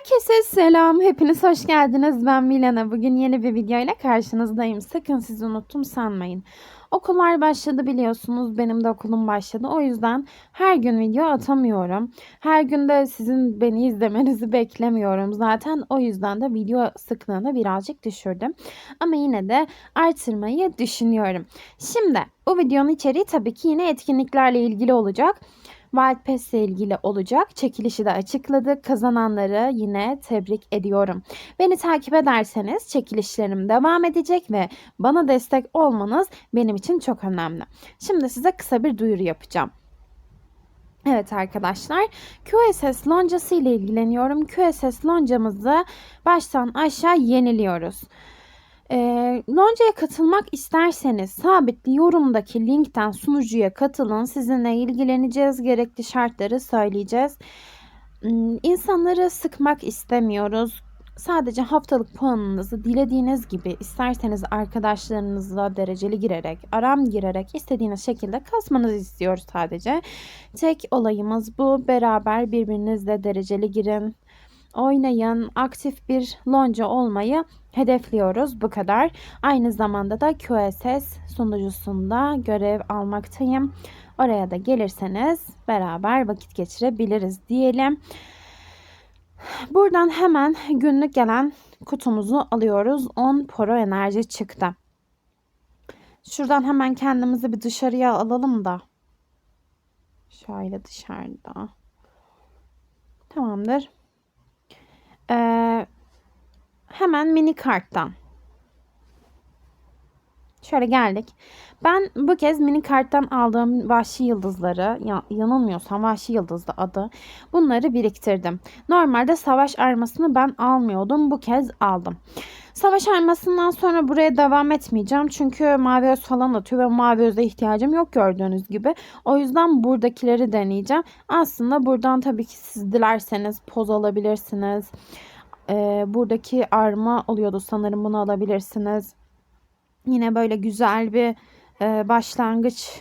Herkese selam. Hepiniz hoş geldiniz. Ben Milana. Bugün yeni bir video ile karşınızdayım. Sakın sizi unuttum sanmayın. Okullar başladı biliyorsunuz. Benim de okulum başladı. O yüzden her gün video atamıyorum. Her gün de sizin beni izlemenizi beklemiyorum. Zaten o yüzden de video sıklığını birazcık düşürdüm. Ama yine de artırmayı düşünüyorum. Şimdi bu videonun içeriği tabii ki yine etkinliklerle ilgili olacak. Wild Pass ile ilgili olacak. Çekilişi de açıkladık. Kazananları yine tebrik ediyorum. Beni takip ederseniz çekilişlerim devam edecek ve bana destek olmanız benim için çok önemli. Şimdi size kısa bir duyuru yapacağım. Evet arkadaşlar QSS loncası ile ilgileniyorum. QSS loncamızı baştan aşağı yeniliyoruz. E, loncaya katılmak isterseniz sabitli yorumdaki linkten sunucuya katılın. Sizinle ilgileneceğiz. Gerekli şartları söyleyeceğiz. Hmm, İnsanları sıkmak istemiyoruz. Sadece haftalık puanınızı dilediğiniz gibi isterseniz arkadaşlarınızla dereceli girerek, aram girerek istediğiniz şekilde kasmanızı istiyoruz sadece. Tek olayımız bu. Beraber birbirinizle dereceli girin oynayın, aktif bir lonca olmayı hedefliyoruz. Bu kadar. Aynı zamanda da QSS sunucusunda görev almaktayım. Oraya da gelirseniz beraber vakit geçirebiliriz diyelim. Buradan hemen günlük gelen kutumuzu alıyoruz. 10 poro enerji çıktı. Şuradan hemen kendimizi bir dışarıya alalım da. Şöyle dışarıda. Tamamdır. Ee, hemen mini karttan. Şöyle geldik. Ben bu kez mini karttan aldığım vahşi yıldızları, ya, yanılmıyorsam vahşi yıldızlı adı. Bunları biriktirdim. Normalde savaş armasını ben almıyordum. Bu kez aldım. Savaş armasından sonra buraya devam etmeyeceğim. Çünkü mavi öz falan atıyor ve mavi öze ihtiyacım yok gördüğünüz gibi. O yüzden buradakileri deneyeceğim. Aslında buradan tabii ki siz dilerseniz poz alabilirsiniz. Ee, buradaki arma oluyordu sanırım bunu alabilirsiniz. Yine böyle güzel bir e, başlangıç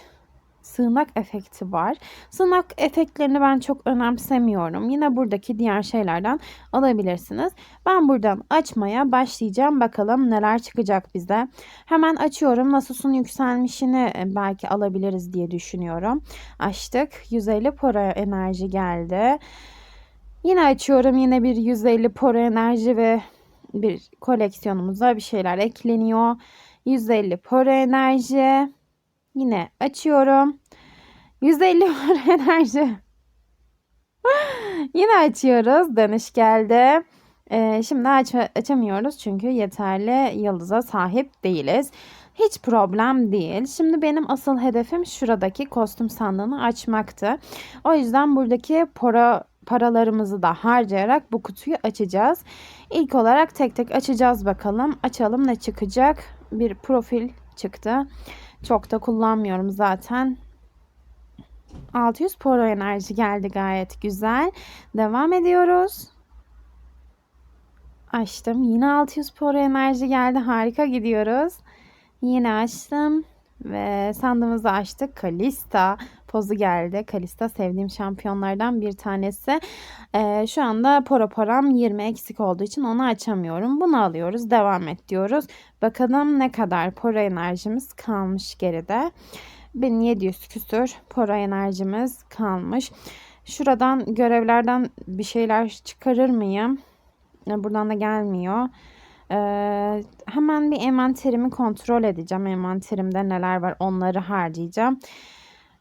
sığınak efekti var. Sığınak efektlerini ben çok önemsemiyorum. Yine buradaki diğer şeylerden alabilirsiniz. Ben buradan açmaya başlayacağım. Bakalım neler çıkacak bize. Hemen açıyorum. Nasus'un yükselmişini e, belki alabiliriz diye düşünüyorum. Açtık. 150 para enerji geldi. Yine açıyorum. Yine bir 150 para enerji ve bir koleksiyonumuza bir şeyler ekleniyor. 150 para enerji. Yine açıyorum. 150 para enerji. Yine açıyoruz. Dönüş geldi. Ee, şimdi aç açamıyoruz çünkü yeterli yıldıza sahip değiliz. Hiç problem değil. Şimdi benim asıl hedefim şuradaki kostüm sandığını açmaktı. O yüzden buradaki para paralarımızı da harcayarak bu kutuyu açacağız. İlk olarak tek tek açacağız bakalım. Açalım ne çıkacak? Bir profil çıktı. Çok da kullanmıyorum zaten. 600 poro enerji geldi gayet güzel. Devam ediyoruz. Açtım. Yine 600 poro enerji geldi. Harika gidiyoruz. Yine açtım. Ve sandığımızı açtık. Kalista pozu geldi. Kalista sevdiğim şampiyonlardan bir tanesi. Ee, şu anda poro param 20 eksik olduğu için onu açamıyorum. Bunu alıyoruz. Devam et diyoruz. Bakalım ne kadar poro enerjimiz kalmış geride. 1700 küsür poro enerjimiz kalmış. Şuradan görevlerden bir şeyler çıkarır mıyım? Buradan da gelmiyor. Ee, hemen bir envanterimi kontrol edeceğim. Envanterimde neler var onları harcayacağım.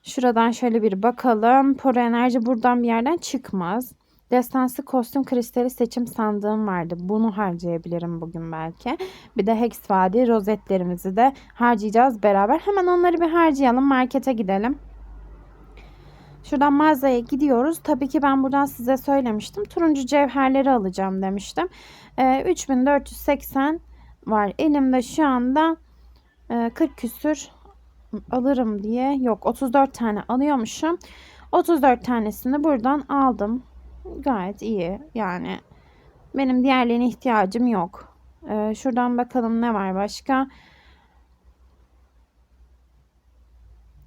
Şuradan şöyle bir bakalım. Poro enerji buradan bir yerden çıkmaz. Destansı kostüm kristali seçim sandığım vardı. Bunu harcayabilirim bugün belki. Bir de Hex Vadi rozetlerimizi de harcayacağız beraber. Hemen onları bir harcayalım. Markete gidelim. Şuradan mağazaya gidiyoruz. Tabii ki ben buradan size söylemiştim. Turuncu cevherleri alacağım demiştim. Ee, 3480 var. Elimde şu anda e, 40 küsür alırım diye. Yok 34 tane alıyormuşum. 34 tanesini buradan aldım. Gayet iyi. Yani benim diğerlerine ihtiyacım yok. Ee, şuradan bakalım ne var başka.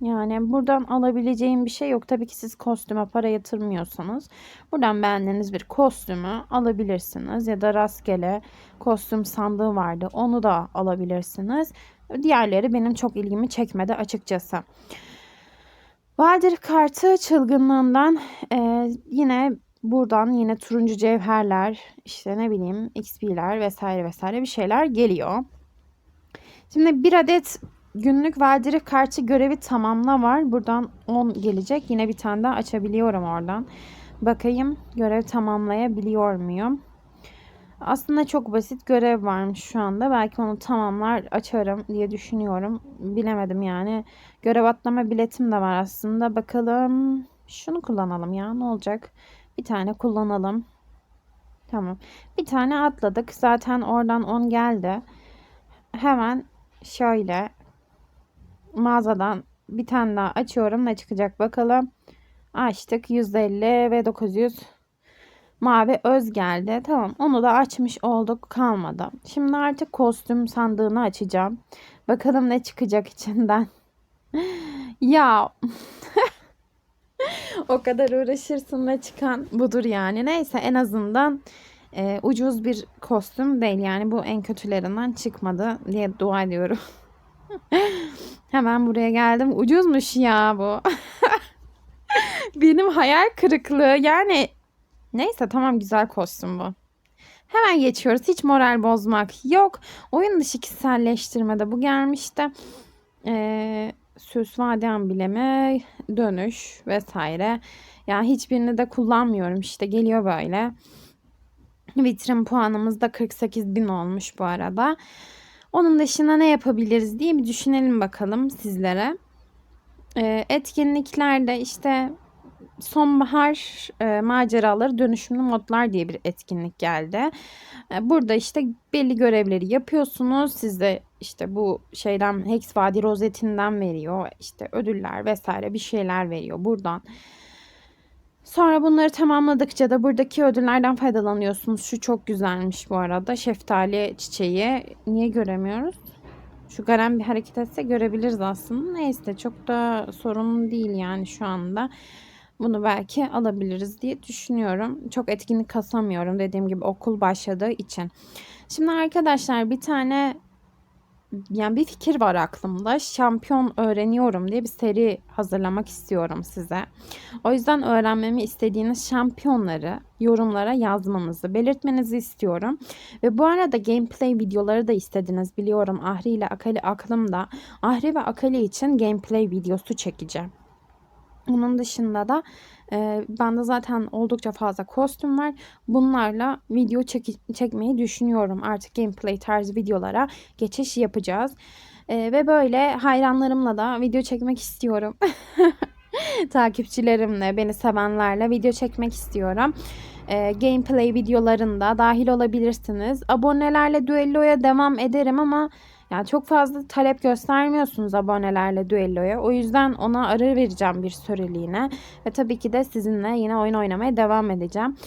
Yani buradan alabileceğim bir şey yok. Tabii ki siz kostüme para yatırmıyorsanız buradan beğendiğiniz bir kostümü alabilirsiniz. Ya da rastgele kostüm sandığı vardı. Onu da alabilirsiniz. Diğerleri benim çok ilgimi çekmedi açıkçası. Valdir kartı çılgınlığından e, yine buradan yine turuncu cevherler işte ne bileyim XP'ler vesaire vesaire bir şeyler geliyor. Şimdi bir adet günlük valdiri kartı görevi tamamla var. Buradan 10 gelecek. Yine bir tane daha açabiliyorum oradan. Bakayım görev tamamlayabiliyor muyum? Aslında çok basit görev varmış şu anda. Belki onu tamamlar açarım diye düşünüyorum. Bilemedim yani. Görev atlama biletim de var aslında. Bakalım. Şunu kullanalım ya. Ne olacak? Bir tane kullanalım. Tamam. Bir tane atladık. Zaten oradan 10 geldi. Hemen şöyle mağazadan bir tane daha açıyorum. Ne çıkacak bakalım. Açtık. 150 ve 900 mavi öz geldi. Tamam onu da açmış olduk kalmadı. Şimdi artık kostüm sandığını açacağım. Bakalım ne çıkacak içinden. ya o kadar uğraşırsın ve çıkan budur yani. Neyse en azından e, ucuz bir kostüm değil. Yani bu en kötülerinden çıkmadı diye dua ediyorum. Hemen buraya geldim. Ucuzmuş ya bu. Benim hayal kırıklığı. Yani neyse tamam güzel kostüm bu. Hemen geçiyoruz. Hiç moral bozmak yok. Oyun dışı kişiselleştirmede bu gelmişti. Ee, süs vade amblemi, dönüş vesaire. Yani hiçbirini de kullanmıyorum. İşte geliyor böyle. Vitrin puanımız da 48 bin olmuş bu arada. Onun dışında ne yapabiliriz diye bir düşünelim bakalım sizlere. Ee, etkinliklerde işte sonbahar e, maceraları dönüşümlü modlar diye bir etkinlik geldi. E, burada işte belli görevleri yapıyorsunuz. Size işte bu şeyden Hex Vadi rozetinden veriyor. İşte ödüller vesaire bir şeyler veriyor buradan. Sonra bunları tamamladıkça da buradaki ödüllerden faydalanıyorsunuz. Şu çok güzelmiş bu arada. Şeftali çiçeği. Niye göremiyoruz? Şu Garen bir hareket etse görebiliriz aslında. Neyse çok da sorun değil yani şu anda. Bunu belki alabiliriz diye düşünüyorum. Çok etkinlik kasamıyorum dediğim gibi okul başladığı için. Şimdi arkadaşlar bir tane yani bir fikir var aklımda. Şampiyon öğreniyorum diye bir seri hazırlamak istiyorum size. O yüzden öğrenmemi istediğiniz şampiyonları yorumlara yazmanızı, belirtmenizi istiyorum. Ve bu arada gameplay videoları da istediniz biliyorum. Ahri ile Akali aklımda. Ahri ve Akali için gameplay videosu çekeceğim. Onun dışında da e, bende zaten oldukça fazla kostüm var. Bunlarla video çek çekmeyi düşünüyorum. Artık gameplay tarzı videolara geçiş yapacağız. E, ve böyle hayranlarımla da video çekmek istiyorum. Takipçilerimle, beni sevenlerle video çekmek istiyorum. E, gameplay videolarında dahil olabilirsiniz. Abonelerle düelloya devam ederim ama yani çok fazla talep göstermiyorsunuz abonelerle düelloya. O yüzden ona ara vereceğim bir süreliğine. Ve tabii ki de sizinle yine oyun oynamaya devam edeceğim.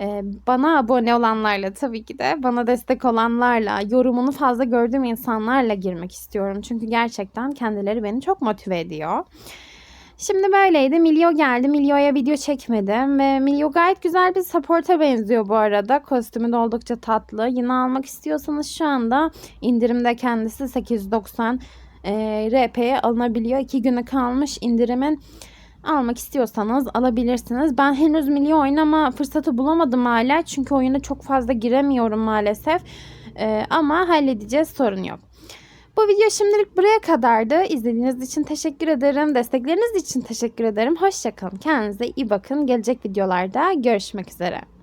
Ee, bana abone olanlarla tabii ki de bana destek olanlarla yorumunu fazla gördüğüm insanlarla girmek istiyorum. Çünkü gerçekten kendileri beni çok motive ediyor. Şimdi böyleydi. Milio geldi. Milio'ya video çekmedim. Ve Milio gayet güzel bir support'a benziyor bu arada. Kostümü de oldukça tatlı. Yine almak istiyorsanız şu anda indirimde kendisi 890 e, RP'ye alınabiliyor. 2 günü kalmış indirimin almak istiyorsanız alabilirsiniz. Ben henüz Milio oynama fırsatı bulamadım hala. Çünkü oyuna çok fazla giremiyorum maalesef. Ee, ama halledeceğiz sorun yok. Bu video şimdilik buraya kadardı. İzlediğiniz için teşekkür ederim. Destekleriniz için teşekkür ederim. Hoşçakalın. Kendinize iyi bakın. Gelecek videolarda görüşmek üzere.